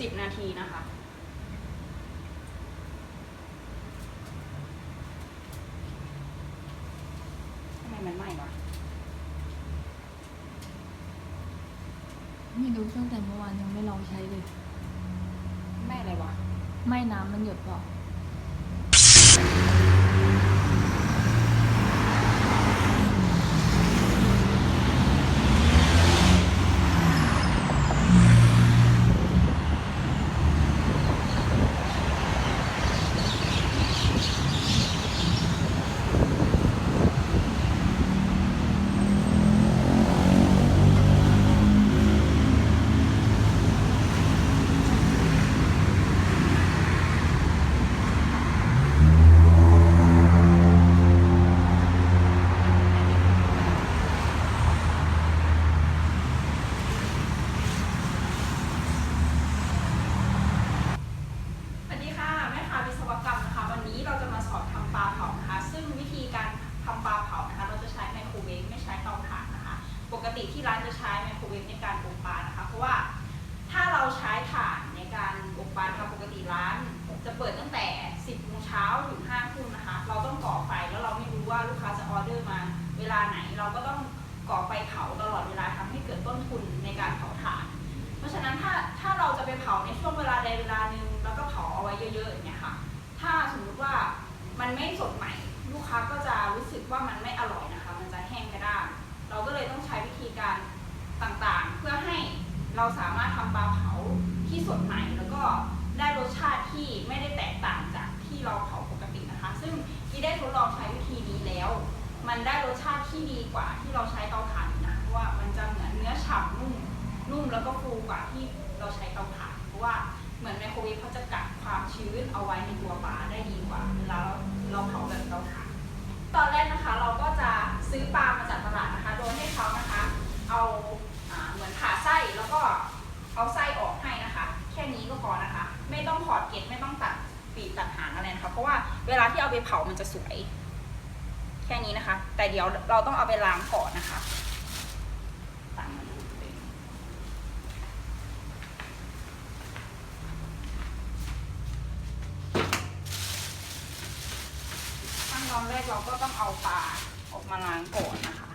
สิบนาทีนะคะ ทำไมมันไหม้วะไม่รู้ตั้งแต่เมื่อวานยังไม่ลองใช้เลย ไหม้อะไรวะ ไม่น้ำมันหยดเปล่า สวัสดีค่ะแม่ค้าวิศวกรรมนะคะ วันนี้เราจะมาสอนทำปลาเผานะคะ ซึ่งวิธีการทำปลาเผานะคะ เราจะใช้ไมโครเวฟไม่ใช้เตาถ่านนะคะ ปกติที่ร้านจะใช้ไมโครเวฟในการอบปลานะคะ เพราะว่าถ้าเราใช้ถ่านในการอบปลานะคะปกติร้าน จะเปิดตั้งแต่ 10โมงเช้าถึง5ทุ่มนะคะ เราต้องก่อไฟแล้วเราไม่รู้ว่าลูกค้าจะออเดอร์มา เวลาไหน เราก็ต้องก่อไฟเผาตลอดเวลาทำให้เกิดต้นทุนในการเผาถ่าน เพราะฉะนั้นถ้าถ้าเราจะไปเผาในช่วงเวลาใดเวลาหนึ่งแล้วก็เผาเอาไว้เยอะๆอย่างเงี้ยค่ะ ถ้าสมมติว่ามันไม่สดใหม่ ลูกค้าก็จะรู้สึกว่ามันไม่อร่อยนะคะ มันจะแห้งกระด้างเราก็เลยต้องใช้วิธีการต่างๆ เพื่อให้เราสามารถทำปลาเผาที่สดใหม่ แล้วก็ได้รสชาติที่ไม่ได้แตกต่างจากที่เราเผาปกตินะคะ ซึ่งที่ได้ทดลองใช้วิธีนี้แล้ว มันได้รสชาติที่ดีกว่าที่เราใช้เตาถ่านนะเพราะว่ามันจะเหมือนเนื้อฉ่ำนุ่มนุ่มแล้วก็ฟูกว่าที่เราใช้เตาถ่านเพราะว่า เหมือนไมโครเวฟเขาจะกักความชื้นเอาไว้ในตัวปลาได้ดีกว่าเวลาเราเราเผาแบบเตาถ่านตอนแรกนะคะเราก็จะซื้อปลามาจากตลาดนะคะ โดยให้เขานะคะ เอาอเหมือนผ่าไส้แล้วก็เอาไส้ออกให้นะคะ แค่นี้ก็พอนะคะ ไม่ต้องถอดเกล็ดไม่ต้องตัดปีกตัดหางอะไรนะคะเพราะว่าเวลาที่เอาไปเผามันจะสวย แค่นี้นะคะ แต่เดี๋ยวเราต้องเอาไปล้างก่อนนะคะตามมาดูเลย ขั้นตอนแรกเราก็ต้องเอาปลาออกมาล้างก่อนนะคะ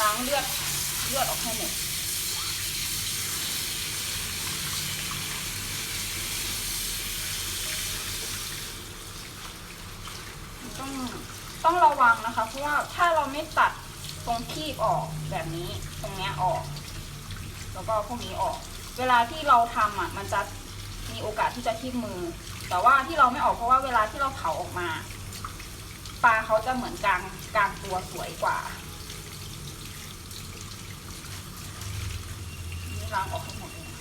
ล้างเลือดเลือดออกให้หมด ต้องต้องระ ว่าถ้าเราไม่ตัดตรงคีบออกแบบนี้ตรงเนี้ยออก แล้วก็พวกนี้ออก เวลาที่เราทำอะ มันจะมีโอกาสที่จะทิ่มมือ แต่ว่าที่เราไม่ออกเพราะว่าเวลาที่เราเผาออกมาปลาเขาจะเหมือนกลางกลางตัวสวยกว่านี่ล้างออกมดเลยนะ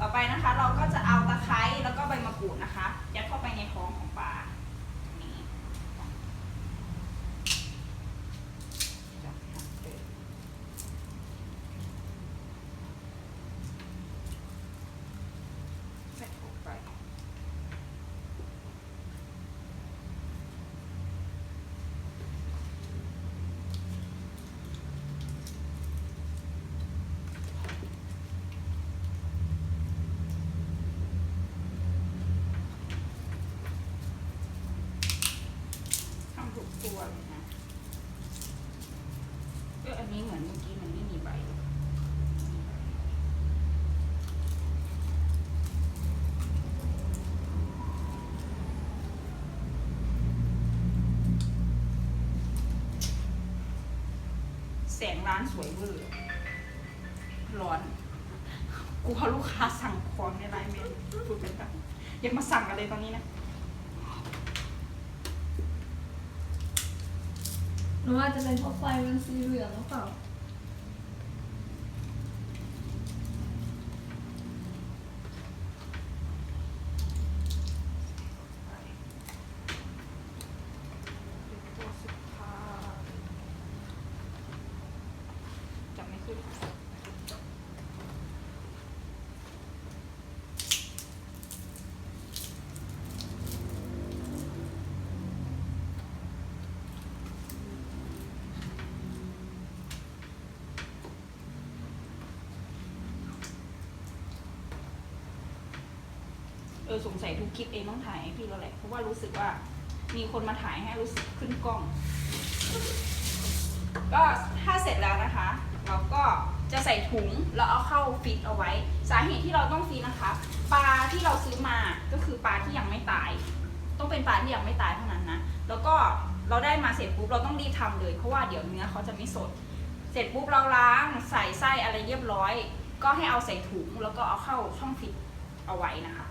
ต่อไปนะคะ เราก็จะเอาตะไคร้แล้วก็ใบมะกรูดนะคะยัดเข้าไปในท้องของปลาตรงนี้ใส่เข้าไป ทำถูกตัวเลยนะเอออันนี้เหมือนเมื่อกี้มันไม่มีใบ แสงร้านสวยเวอร์ร้อนกูเขาลูกค้าสั่งของในไลน์เมนพูดเป็นกันอย่ามาสั่งอะไรตอนนี้นะหนูอว่าจะเป็นเพราะไฟมันสีเหลืองหรือเปล่า ตัวสุดท้ายจำไม่ขึ้น อสงสัยทุกคลิปเองต้องถ่ายให้พี่แล้วแหละ เพราะว่ารู้สึกว่ามีคนมาถ่ายให้รู้สึกขึ้นกล้อง ก็ถ้าเสร็จแล้วนะคะ เราก็จะใส่ถุงแล้วเอาเข้าฟิตเอาไว้ สาเหตุที่เราต้องฟิตนะคะ ปลาที่เราซื้อมาก็คือปลาที่ยังไม่ตาย ต้องเป็นปลาที่ยังไม่ตายเท่านั้นนะ แล้วก็เราได้มาเสร็จปุ๊บเราต้องรีบทำเลย เพราะว่าเดี๋ยวเนื้อเขาจะไม่สด เสร็จปุ๊บเราล้างใส่ไส้อะไรเรียบร้อย ก็ให้เอาใส่ถุงแล้วก็เอาเข้าช่องฟิตเอาไว้นะคะ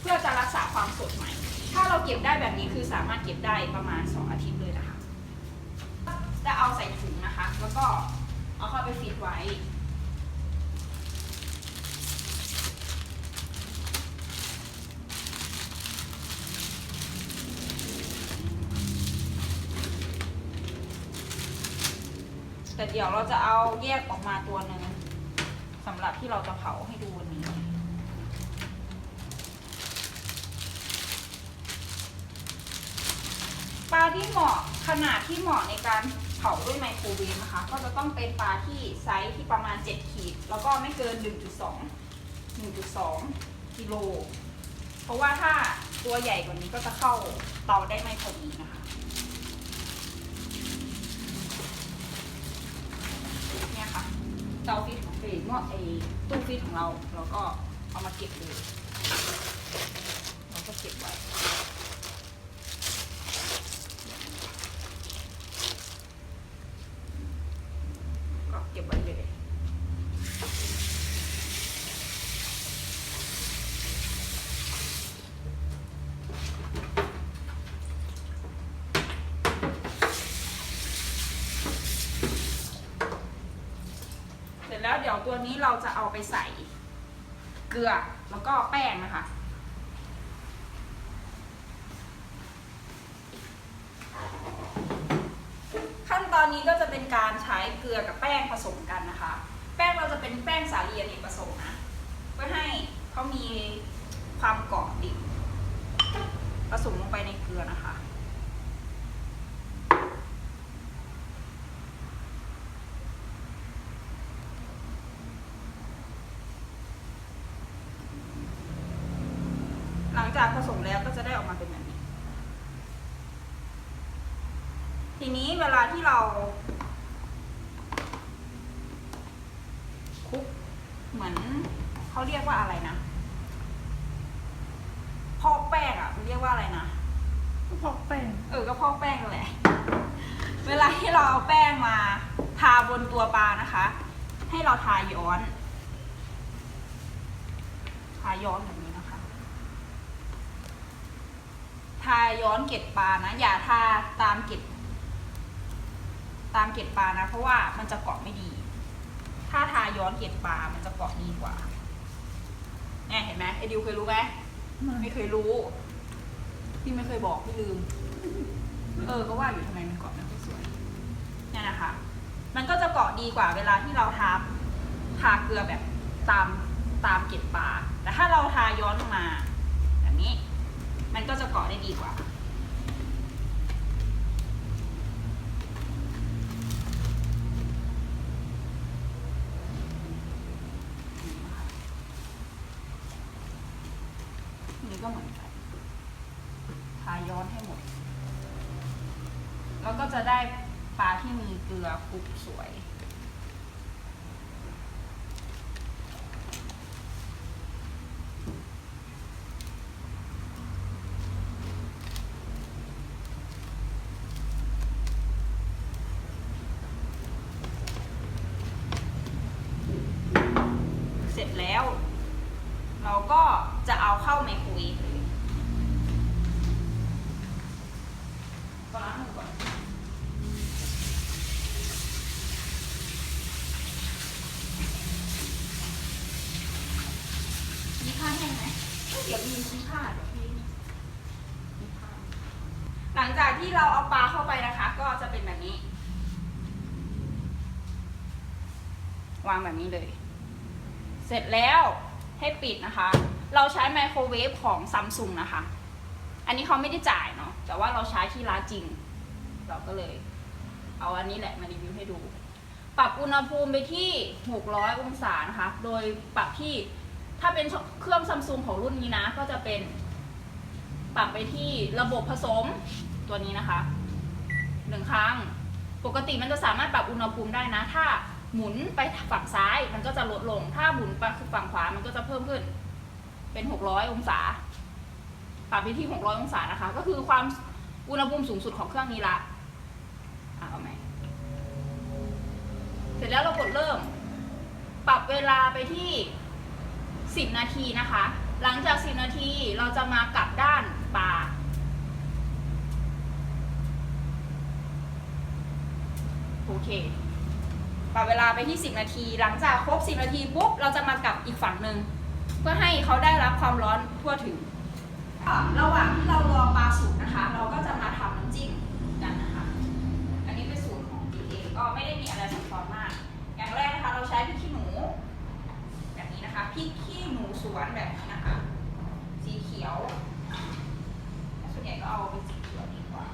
เพื่อจะรักษาความสดใหม่ ถ้าเราเก็บได้แบบนี้คือสามารถเก็บได้ประมาณ 2 อาทิตย์เลยนะคะ จะเอาใส่ถุงนะคะ แล้วก็เอาเข้าไปฟิตไว้ แต่เดี๋ยวเราจะเอาแยกออกมาตัวหนึ่งสำหรับที่เราจะเผาให้ดูวันนี้ ปลา ที่เหมาะขนาดที่เหมาะในการเผาด้วยไมโครเวฟนะคะ ก็จะต้องเป็นปลาที่ไซส์ที่ประมาณ 7 ขีด แล้วก็ไม่เกิน 1.2 1.2กิโล เพราะว่าถ้าตัวใหญ่กว่านี้ก็จะเข้าเตาได้ไม่พอดีนะคะ เนี่ยค่ะ เตาฟีดของเอหม้อเอตู้ฟีดของเรา เราก็เอามาเก็บเลย เราก็เก็บไว้ ก็เก็บไว้เลย เสร็จแล้วเดี๋ยว ตัวนี้เราจะเอาไปใส่เกลือแล้วก็แป้งนะคะ ขั้นตอนนี้ก็จะเป็นการใช้เกลือกับแป้งผสมกันนะคะ แป้งเราจะเป็นแป้งสาลีอเนกประสงค์นะเพื่อให้เขามีความเกาะติดผสมลงไปในเกลือนะคะ หลังจากผสมแล้วก็จะได้ออกมาเป็นแบบนี้ ทีนี้เวลาที่เราคลุกเหมือนเขาเรียกว่าอะไรนะพอกแป้งอะมันเรียกว่าอะไรนะพอกแป้งเออก็พอกแป้งนั่นแหละ เวลาที่เราเอาแป้งมา ทาบนตัวปลานะคะ ให้เราทาย้อน ทาย้อนแบบนี้นะคะ ทาย้อนเกล็ดปลานะ อย่าทาตามเกล็ด ตามเกล็ดปลานะ เพราะว่ามันจะเกาะไม่ดี ถ้าทาย้อนเกล็ดปลา มันจะเกาะดีกว่าเนี่ยเห็นไหมไอดิวเคยรู้ไหมไม่เคยรู้ พี่ไม่เคยบอกพี่ลืม เออก็ว่าอยู่ทำไมมันเกาะไม่ค่อยสวยเนี่ยนะคะ มันก็จะเกาะดีกว่าเวลาที่เราทาทาเกลือแบบตามตามเกล็ดปลาแต่ถ้าเราทาย้อนลงมา แบบนี้ มันก็จะเกาะได้ดีกว่า นี่ก็เหมือนกัน ทาย้อนให้หมด แล้วก็จะได้ปลาที่มีเกลือคลุกสวย เสร็จแล้ว เราก็จะเอาเข้าไมโครเวฟเลยก็ล้างมือก่อน มีผ้าแห้งไหมเอ้ยเดี๋ยวมีมีผ้าเดี๋ยวพี่มีผ้าหลังจากที่เราเอาปลาเข้าไปนะคะ ก็จะเป็นแบบนี้ วางแบบนี้เลย เสร็จแล้วให้ปิดนะคะ เราใช้ไมโครเวฟของซัมซุงนะคะ อันนี้เขาไม่ได้จ่ายเนาะแต่ว่าเราใช้ที่ร้านจริง เราก็เลย เอาอันนี้แหละมารีวิวให้ดู ปรับอุณหภูมิไปที่ 600 องศานะคะ โดยปรับที่ถ้าเป็นเครื่องซัมซุงของรุ่นนี้นะ ก็จะเป็น ปรับไปที่ระบบผสมตัวนี้นะคะหนึ่งครั้ง ปกติมันจะสามารถปรับอุณหภูมิได้นะ ถ้า หมุนไปฝั่งซ้ายมันก็จะลดลง ถ้าหมุนไปฝั่งขวามันก็จะเพิ่มขึ้น เป็น 600 องศา ปรับไปที่ 600 องศานะคะ ก็คือความอุณหภูมิสูงสุดของเครื่องนี้ละอะเอาไหมเสร็จแล้วเรากดเริ่ม ปรับเวลาไปที่ 10 นาทีนะคะ หลังจาก 10 นาทีเราจะมากลับด้านปลาโอเค รับเวลาไปที่ 10 นาที หลังจากครบ 10 นาทีปุ๊บเราจะมากลับอีกฝั่งหนึ่งเพื่อให้เขาได้รับความร้อนทั่วถึง ระหว่างที่เรารอปลาสุกนะคะ เราก็จะมาทำน้ำจิ้มกันนะคะ อันนี้เป็นสูตรของจีเองก็ไม่ได้มีอะไรซับซ้อนมาก อย่างแรกนะคะเราใช้พริกขี้หนู แบบนี้นะคะพริกขี้หนูสวนแบบนี้นะคะ สีเขียวส่วนใหญ่ก็เอาเป็นสีเขียวดีกว่า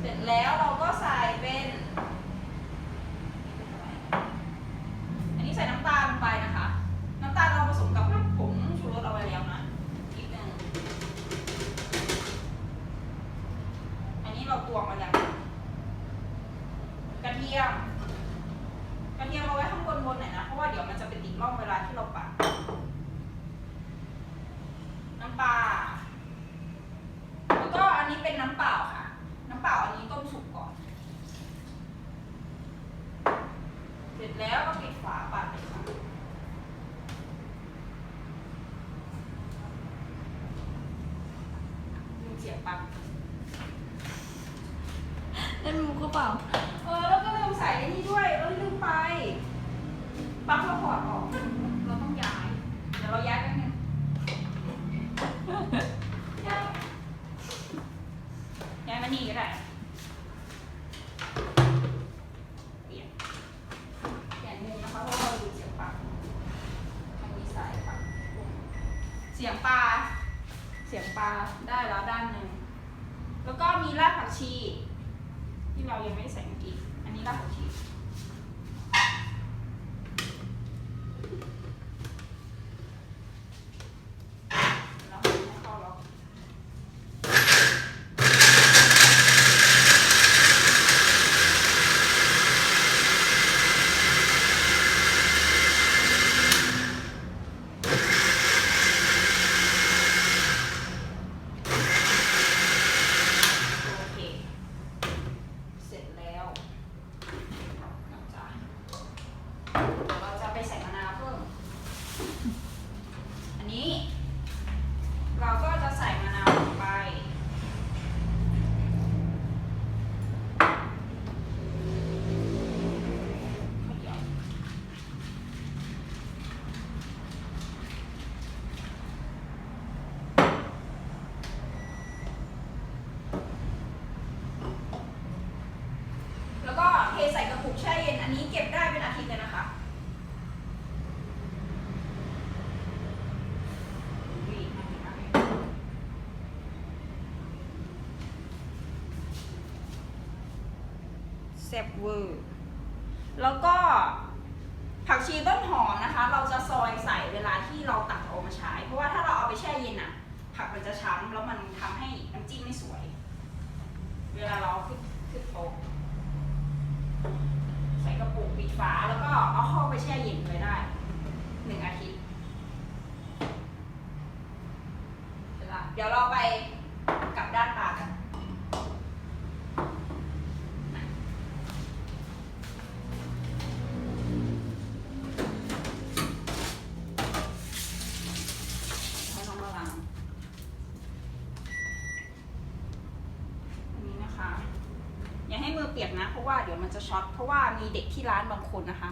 เสร็จแล้วเราก็ใส่เป็นนี้ใส่น้ำตาลลงไปนะคะ น้ำตาลเราผสมกับผงชูรสเอาไว้แล้วนะนิดนึง อันนี้เราตวงมาแล้วกระเทียม กระเทียมเอาไว้ข้างบนบนหน่อยนะ เพราะว่าเดี๋ยวมันจะเป็นติดร่องเวลาที่เราปัด น้ำปลา แล้วก็อันนี้เป็นน้ำเปล่าค่ะ น้ำเปล่าอันนี้ต้มสุกก่อน เสร็จแล้วก็ปิดฝาปัดเลยค่ะลืมเสียบปลั๊ก นั่นมุกก็เปล่า เออแล้วก็ลืมใส่ไอ้นี่ด้วย เออลืมไปปลั๊กเราถอดออก เราต้องย้าย เดี๋ยวเราย้ายกันนึงย้ายย้ายมานี่ก็ได้เปลี่ยนเปลี่ยนมุมนะคะเพราะว่าเราลืมเสียงปลั๊กมันมีสายปลั๊กเสียงปลา เสียงปลาได้แล้วด้านหนึ่ง แล้วก็มีรากผักชี ที่เรายังไม่ใส่เมื่อกี้ อันนี้รากผักชี แล้วให้เข้าล็อกโอเค เสร็จแล้วนะจ๊ะเดี๋ยวเราจะไปใส่มะนาวเพิ่ม อันนี้ เราก็จะใส่มะนาวลงไป เดี๋ยวแล้วก็เทใส่กระปุกแช่เย็น อันนี้เก็บได้เป็นอาทิตย์เลยนะคะ แซ่บเวอร์ แล้วก็ผักชีต้นหอมนะคะ เราจะซอยใส่เวลาที่เราตักเอามาใช้ เพราะว่าถ้าเราเอาไปแช่เย็นอะผักมันจะช้ำแล้วมันทำให้น้ำจิ้มไม่สวย เวลาเราเอาขึ้นขึ้นโต๊ะใส่กระปุกปิดฝาแล้วก็เอาเข้าไปแช่เย็นไว้ได้หนึ่งอาทิตย์ มันจะช็อตเพราะว่ามีเด็กที่ร้านบางคนนะคะ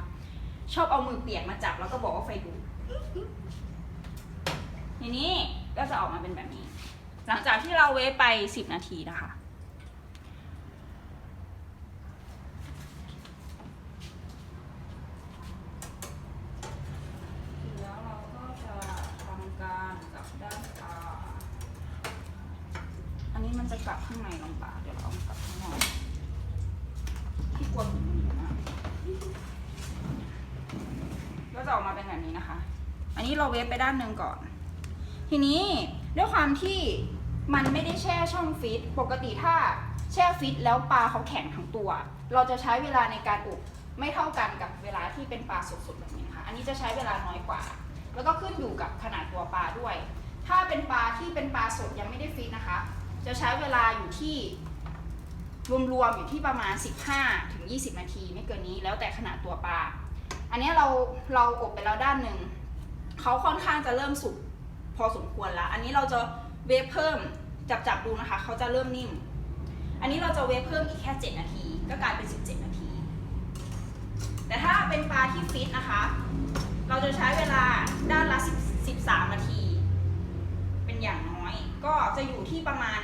ชอบเอามือเปียกมาจับแล้วก็บอกว่าไฟดูดทีนี้ก็จะออกมาเป็นแบบนี้ หลังจากที่เราเวฟไป 10 นาทีนะคะ แล้วเราก็จะทำการกลับด้านตา อันนี้มันจะกลับข้างในลำบากเดี๋ยวเราเอามากลับข้างนอกที่กลัวหนูมันอยู่มากก็จะออกมา เป็นแบบนี้นะคะ อันนี้เราเวฟไปด้านหนึ่งก่อน ทีนี้ด้วยความที่มันไม่ได้แช่ช่องฟิตปกติถ้าแช่ฟิตแล้วปลาเขาแข็งทั้งตัว เราจะใช้เวลาในการอบไม่เท่ากันกับเวลาที่เป็นปลาสดๆแบบนี้นะคะอันนี้จะใช้เวลาน้อยกว่า แล้วก็ขึ้นอยู่กับขนาดตัวปลาด้วย ถ้าเป็นปลาที่เป็นปลาสดยังไม่ได้ฟิตนะคะ จะใช้เวลาอยู่ที่รวมๆอยู่ที่ประมาณ 15ถึง20 นาที ไม่เกินนี้แล้วแต่ขนาดตัวปลา อันนี้เราเราอบไปแล้วด้านหนึ่งเขาค่อนข้างจะเริ่มสุกพอสมควรแล้วอันนี้เราจะเวฟเพิ่มจับจับดูนะคะเขาจะเริ่มนิ่ม อันนี้เราจะเวฟเพิ่มอีกแค่ 7 นาที ก็กลายเป็น 17 นาที แต่ถ้าเป็นปลาที่ฟิตนะคะ เราจะใช้เวลาด้านละ 13 นาที เป็นอย่างน้อยก็จะอยู่ที่ประมาณ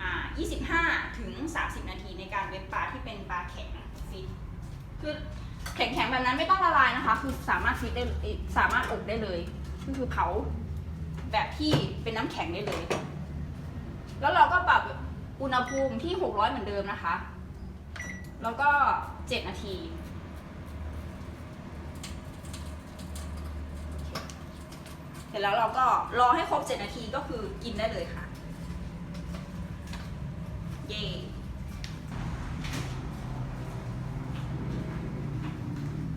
อ่า25 ถึง 30 นาทีในการเวฟปลาที่เป็นปลาแข็งฟิตคือ แข็งๆแบบนั้นไม่ต้องละลายนะคะ คือสามารถฟิตได้สามารถอบได้เลยก็คือเผาแบบที่เป็นน้ำแข็งได้เลย แล้วเราก็ปรับอุณหภูมิที่ 600 เหมือนเดิมนะคะ แล้วก็ 7 นาทีเสร็จแล้วเราก็รอให้ครบ 7 นาทีก็คือกินได้เลยค่ะ เย่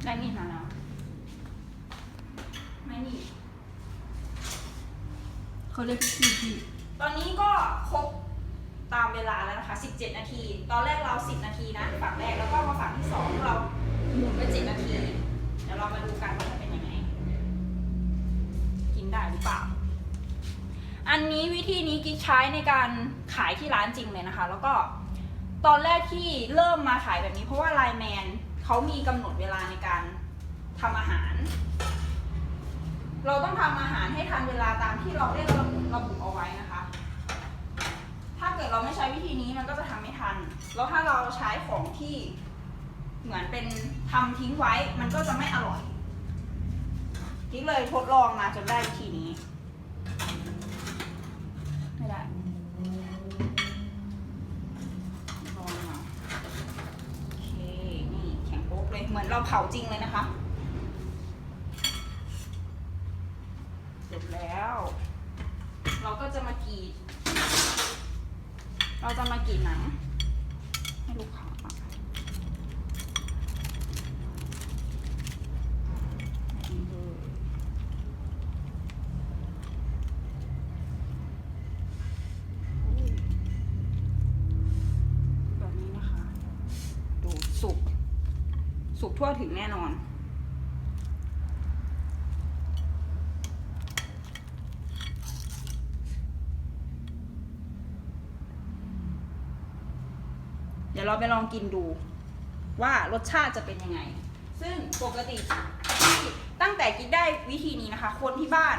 ได้มีดมาแล้ว ไม่นี่ เขาเรียกพี่พี่ตอนนี้ก็ครบตามเวลาแล้วนะคะ 17 นาที ตอนแรกเรา 10 นาทีนะฝั่งแรกแล้วก็มาฝั่งที่สองเราหมุนไป 7 นาที เดี๋ยวเรามาดูกันว่าจะเป็นยังไง กินได้หรือเปล่า อันนี้วิธีนี้กิ๊กใช้ในการขายที่ร้านจริงเลยนะคะ แล้วก็ตอนแรกที่เริ่มมาขายแบบนี้เพราะว่าไลแมนเขามีกำหนดเวลาในการทำอาหาร เราต้องทำอาหารให้ทันเวลาตามที่เราได้ระบุระบุเอาไว้นะคะ ถ้าเกิดเราไม่ใช้วิธีนี้มันก็จะทำไม่ทัน แล้วถ้าเราใช้ของที่เหมือนเป็นทำทิ้งไว้ มันก็จะไม่อร่อยกิ๊กเลยทดลองมาจนได้วิธีนี้ ไม่ได้ลองมาโอเค นี่แข็งโป๊กเลย เหมือนเราเผาจริงเลยนะคะ เสร็จแล้ว เราก็จะมากรีด เราจะมากรีดหนัง ให้ลูกค้าแบบนี้นะคะ ดูสุก สุกทั่วถึงแน่นอน ดี๋ยวเราไปลองกินดู ว่ารสชาติจะเป็นยังไง ซึ่งปกติที่ตั้งแต่กินได้วิธีนี้นะคะ คนที่บ้าน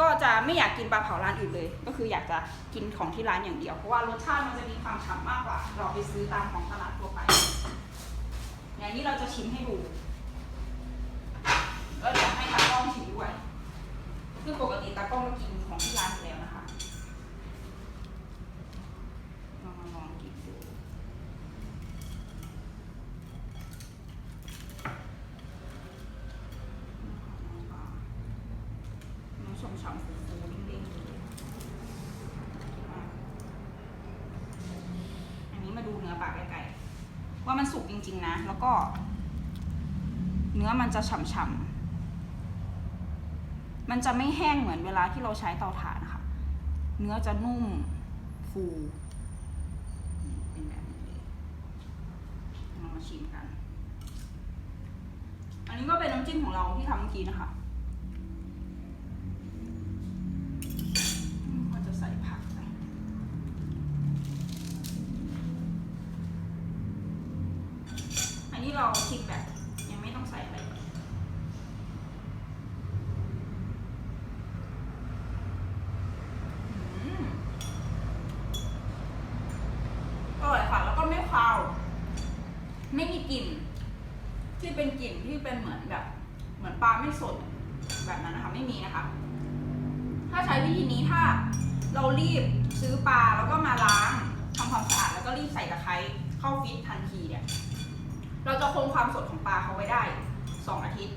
ก็จะไม่อยากกินปลาเผาร้านอื่นเลย ก็คืออยากจะกินของที่ร้านอย่างเดียว เพราะว่ารสชาติมันจะมีความฉ่ำมากกว่า เราไปซื้อตามของตลาดทั่วไปอย่างนี้เราจะชิมให้ดูแล้วเดี๋ยวให้ตากล้องชิมด้วยซึ่งปกติตากล้องก็กินของที่ร้านอยู่แล้วนะคะลองมาลองกินดู น้ำชมฉ่ำฟูฟูๆเด้งๆเลยอันนี้มาดูเนื้อปลาใกล้ๆว่า มันสุกจริง ๆ นะ แล้วก็ เนื้อมันจะฉ่ำๆมันจะไม่แห้งเหมือนเวลาที่เราใช้เตาถ่านนะคะ เนื้อจะนุ่มฟูเป็นแบบนี้เลยเรามาชิมกัน อันนี้ก็เป็นน้ำจิ้มของเราที่ทำเมื่อกี้นะคะ อันนี้เราชิมแบบยังไม่ต้องใส่อะไรเลยอืมอร่อยค่ะ แล้วก็ไม่คาว ไม่มีกลิ่น ที่เป็นกลิ่นที่เป็นเหมือนแบบ เหมือนปลาไม่สดแบบนั้นนะคะ ไม่มีนะคะ ถ้าใช้วิธีนี้ถ้าเรารีบซื้อปลาแล้วก็มาล้างทำความสะอาดแล้วก็รีบใส่ตะไคร้เข้าฟิตทันทีเนี่ย เราจะ ความสดของปลาเขาไว้ได้สองอาทิตย์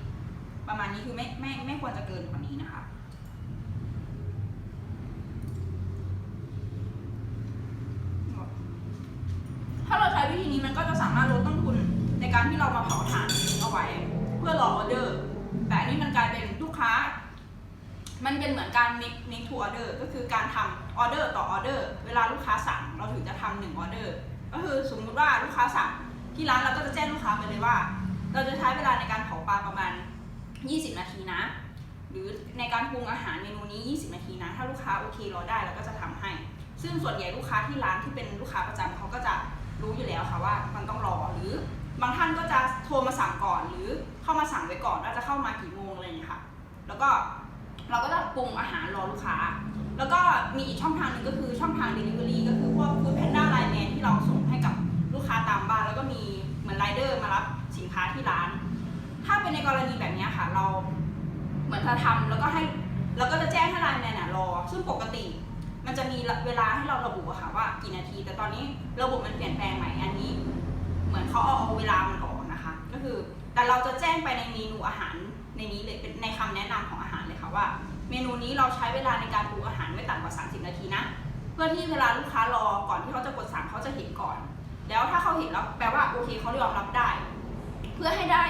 ประมาณนี้คือไม่ไม่ไม่ควรจะเกินกว่านี้นะคะ ถ้าเราใช้วิธีนี้มันก็จะสามารถลดต้นทุนในการที่เรามาเผาถ่านเอาไว้ เพื่อรอออเดอร์ แต่อันนี้มันกลายเป็นลูกค้า มันเป็นเหมือนการ make make to order ก็คือการทำออเดอร์ต่อออเดอร์ เวลาลูกค้าสั่งเราถึงจะทำหนึ่งออเดอร์ ก็คือสมมติว่าลูกค้าสั่ง ที่ร้านเราก็จะแจ้งลูกค้าไปเลยว่า เราจะใช้เวลาในการเผาปลาประมาณ 20 นาทีนะ หรือในการปรุงอาหารเมนูนี้ 20 นาทีนะ ถ้าลูกค้าโอเครอได้เราก็จะทำให้ ซึ่งส่วนใหญ่ลูกค้าที่ร้านที่เป็นลูกค้าประจำเขาก็จะรู้อยู่แล้วค่ะว่ามันต้องรอหรือบางท่านก็จะโทรมาสั่งก่อน หรือเข้ามาสั่งไว้ก่อนว่าจะเข้ามากี่โมงอะไรอย่างเงี้ค่ะ แล้วก็เราก็จะปรุงอาหารรอลูกค้า แล้วก็มีอีกช่องทางหนึ่งก็คือช่องทาง Delivery ก็คือพวก Food Panda Line Man ที่เราส่งรับ ค้าตามบ้าน แล้วก็มีเหมือนไรเดอร์มารับสินค้าที่ร้าน ถ้าเป็นในกรณีแบบนี้ค่ะ เราเหมือนจะทำแล้วก็ให้เราก็จะแจ้งให้ไลน์แมนรอ ซึ่งปกติ มันจะมีเวลาให้เราระบุค่ะว่ากี่นาที แต่ตอนนี้ระบบมันเปลี่ยนแปลงใหม่อันนี้ เหมือนเขาเอาเอาเวลามันออกนะคะ ก็คือแต่เราจะแจ้งไปในเมนูอาหารในนี้เลยเป็นในคำแนะนำของอาหารเลยค่ะว่า เมนูนี้เราใช้เวลาในการปรุงอาหารไม่ต่ำกว่า 30 นาทีนะ เพื่อที่เวลาลูกค้ารอก่อนที่เขาจะกดสั่งเขาจะเห็นก่อน แล้วถ้าเขาเห็นแล้วแปลว่าโอเคเขายอมรับได้ เพื่อให้ได้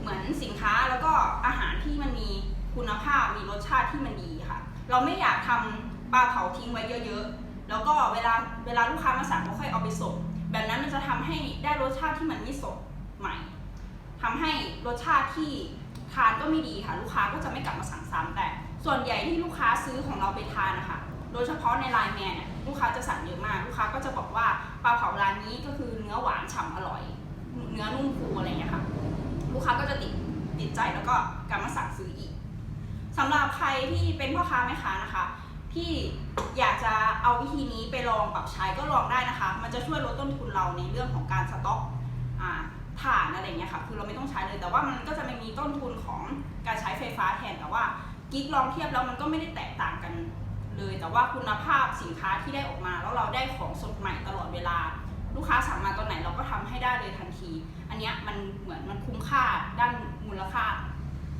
เหมือนสินค้าแล้วก็อาหารที่มันมีคุณภาพมีรสชาติที่มันดีค่ะ เราไม่อยากทำปลาเผาทิ้งไว้เยอะๆ แล้วก็เวลาเวลาลูกค้ามาสั่งเขาค่อยเอาไปส่งแบบนั้นมันจะทำให้ได้รสชาติที่มันไม่สดใหม่ทำให้รสชาติที่ทานก็ไม่ดีค่ะ ลูกค้าก็จะไม่กลับมาสั่งซ้ำแต่ ส่วนใหญ่ที่ลูกค้าซื้อของเราไปทานนะคะ โดยเฉพาะในไลน์แมนเนี่ยลูกค้าจะสั่งเยอะมาก ลูกค้าก็จะบอกว่าปลาเผาร้านนี้ก็คือเนื้อหวานฉ่ำอร่อย เนื้อนุ่มฟูอะไรอย่างเงี้ยค่ะลูกค้าก็จะติดติดใจแล้วก็กลับมาสั่งซื้ออีกสำหรับใครที่เป็นพ่อค้าแม่ค้านะคะที่อยากจะเอาวิธีนี้ไปลองปรับใช้ก็ลองได้นะคะ มันจะช่วยลดต้นทุนเราในเรื่องของการสต็อกอ่าถ่านอะไรเงี้ยค่ะคือเราไม่ต้องใช้เลยแต่ว่ามันก็จะไม่มีต้นทุนของการใช้ไฟฟ้าแทนแต่ว่ากิ๊กลองเทียบแล้วมันก็ไม่ได้แตกต่างกัน เลย แต่ว่าคุณภาพสินค้าที่ได้ออกมา แล้วเราได้ของสดใหม่ตลอดเวลา ลูกค้าสั่งมาตอนไหนเราก็ทำให้ได้เลยทันที อันนี้มันเหมือนมันคุ้มค่าด้านมูลค่า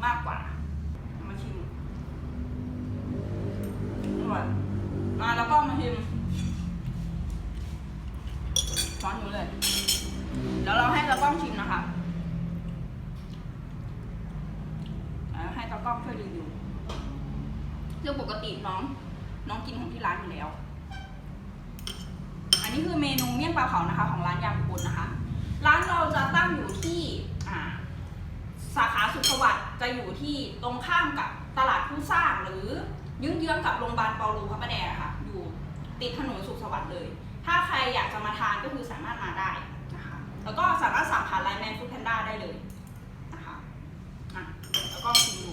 มากกว่ามาชิมอร่อยมาแล้วก็มาชิมช้อนอยู่เลยเดี๋ยวเราให้ตากล้องชิมนะคะให้ตากล้องช่วยรีวิวซึ่องปกติน้อง น้องกินของที่ร้านอยู่แล้ว อันนี้คือเมนูเมี่ยงปลาเผานะคะ ของร้านยำบุญนะคะ ร้านเราจะตั้งอยู่ที่สาขาสุขสวัสดิ์จะอยู่ที่ตรงข้ามกับตลาดผู้สร้างหรือเยื้องกับโรงพยาบาลเปาโลพระประแดงค่ะ อยู่ติดถนนสุขสวัสดิ์เลย ถ้าใครอยากจะมาทานก็คือสามารถมาได้นะคะ แล้วก็สามารถสั่งผ่านไลน์แมนฟู้ดแพนด้าได้เลยนะคะอะแล้วก็ชิมดู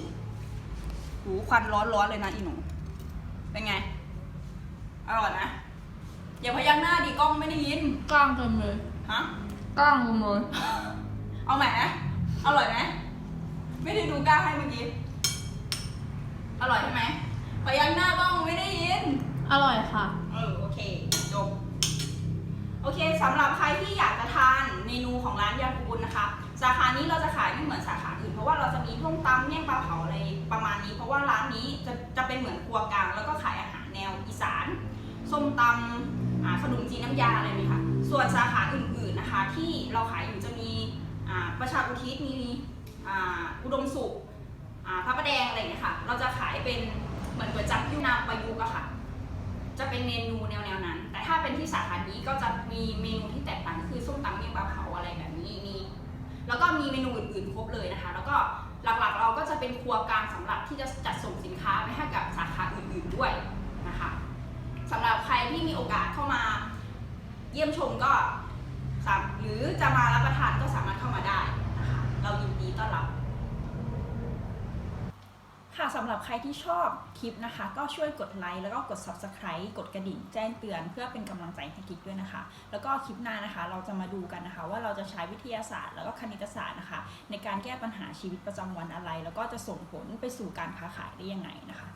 หูควันร้อนๆเลยนะอีหนู เป็นไง อร่อยไหมอย่าพยักหน้าดีกล้องไม่ได้ยิน กล้างเต็มเลยฮะ กล้างเต็มเลยเอาไหมอร่อยไหมไม่ได้ดูกล้าให้เมื่อกี้ อร่อยใช่ไหมพยักหน้าต้องไม่ได้ยิน อร่อยค่ะ เออโอเคจบ โอเคสำหรับใครที่อยากจะทานเมนูของร้านยำอุบลนะคะ สาขานี้เราจะขายไม่เหมือนสาขาอื่นเพราะว่าเราจะมีท่งตำเมี่ยงปลาเผาอะไรประมาณนี้ เพราะว่าร้านนี้จะจะเป็นเหมือนครัวกลางแล้วก็ขายอาหารแนวอีสานส้มตำขนมจีนน้ำยาอะไรนี่ค่ะ ส่วนสาขาอื่นๆนะคะ ที่เราขายอยู่จะมีประชาอุทิศมีอุดมสุขพระประแดงอะไรอย่างเงี้ยค่ะ เราจะขายเป็นเหมือนก๋วยจั๊บยูนามประยุกต์อะค่ะ จะเป็นเมนูแนวๆนั้น แต่ถ้าเป็นที่สาขานี้ก็จะมีเมนูที่แตกต่างคือส้มตำเมี่ยงปลาเผาอะไรแบบนี้มี แล้วก็มีเมนูอื่นๆครบเลยนะคะ แล้วก็หลักๆเราก็จะเป็นครัวกลางสำหรับที่จะจัดส่งสินค้าไปให้กับสาขาอื่นๆด้วยนะคะสำหรับใครที่มีโอกาสเข้ามาเยี่ยมชมก็หรือจะมารับประทานก็สามารถเข้ามาได้นะคะเรายินดีต้อนรับ ค่ะสำหรับใครที่ชอบคลิปนะคะ ก็ช่วยกดไลค์แล้วก็กด Subscribe กดกระดิ่งแจ้งเตือน เพื่อเป็นกำลังใจให้กิ๊กด้วยนะคะ แล้วก็คลิปหน้านะคะ เราจะมาดูกันนะคะ ว่าเราจะใช้วิทยาศาสตร์ แล้วก็คณิตศาสตร์นะคะ ในการแก้ปัญหาชีวิตประจำวันอะไร แล้วก็จะส่งผลไปสู่การค้าขายได้ยังไงนะคะ